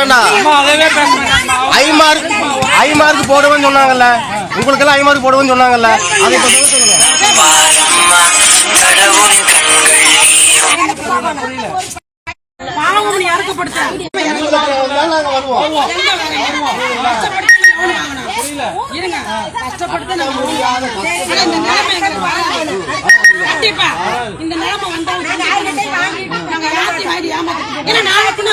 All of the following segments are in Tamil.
வேண்டாம். அதவே பேசுறேன் ஐ மார்க் ஐ மார்க் போடுவேன்னு சொன்னாங்கல்ல. உங்களுக்கெல்லாம் ஐ மார்க் போடுவேன்னு சொன்னாங்கல்ல. அதை இப்ப சொல்லுங்க. பாவம் இருங்க கஷ்டப்பட்டு நம்ம இந்த நிலைமை இந்த வந்தாலும் நாங்க எல்லாத்தையும் வாங்கி ஏமாத்திட்டோம். ஏன்னா நாளைக்குன்னா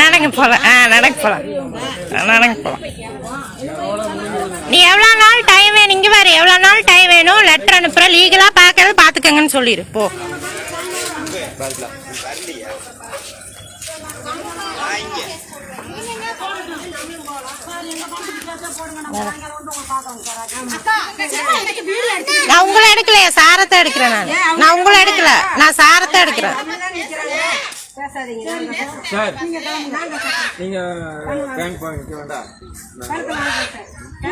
நடங்க ஆ நடக்க போகலாம் நீ எவ்வளோ நாள் டைம் வேணும் இங்கே பாரு எவ்வளோ நாள் டைம் வேணும் லெட்டர் அனுப்புகிறேன் லீகலாக பார்க்கறது பார்த்துக்கங்கன்னு சொல்லிடு போ நான் உங்களை எடுக்கலையே சாரத்தை எடுக்கிறேன் நான். நான் உங்களை எடுக்கல. நான் சாரத்தை எடுக்கிறேன். சார் நீங்க பேங்க் வேண்டாம்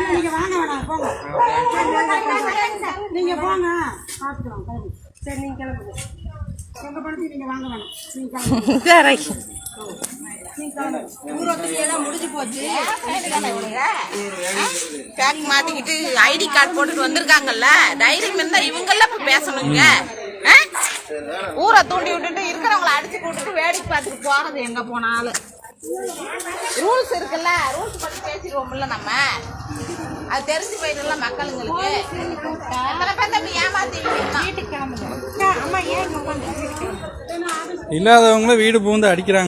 நீங்க வாங்க வேணாம் போங்க. நீங்க போங்க பார்த்துக்கலாம் சரி நீங்க கிளம்புங்க. உங்க பணத்தை நீங்க வாங்க வேணாம். நீங்க கிளம்புங்க சரி பேக் மாத்திக்கிட்டு ஐடி கார்டு போட்டுட்டு வந்திருக்காங்கல்ல? தைரியம் இருந்தா இவங்கெல்லாம் இப்ப பேசணுங்க? ஊரை தூண்டி விட்டுட்டு இருக்கிறவங்கள அடிச்சு கூட்டிட்டு வேடிக்கை பார்த்துட்டு போறது எங்க போனாலும். ரூல்ஸ் இருக்குல்ல. ரூல்ஸ் பத்தி பேசிடுவோம்ல நம்ம. அது தெரிஞ்சு போயிடும்ல மக்களுங்களுக்கு. இல்லாதவங்களும் வீடு பூந்து அடிக்கிறாங்க.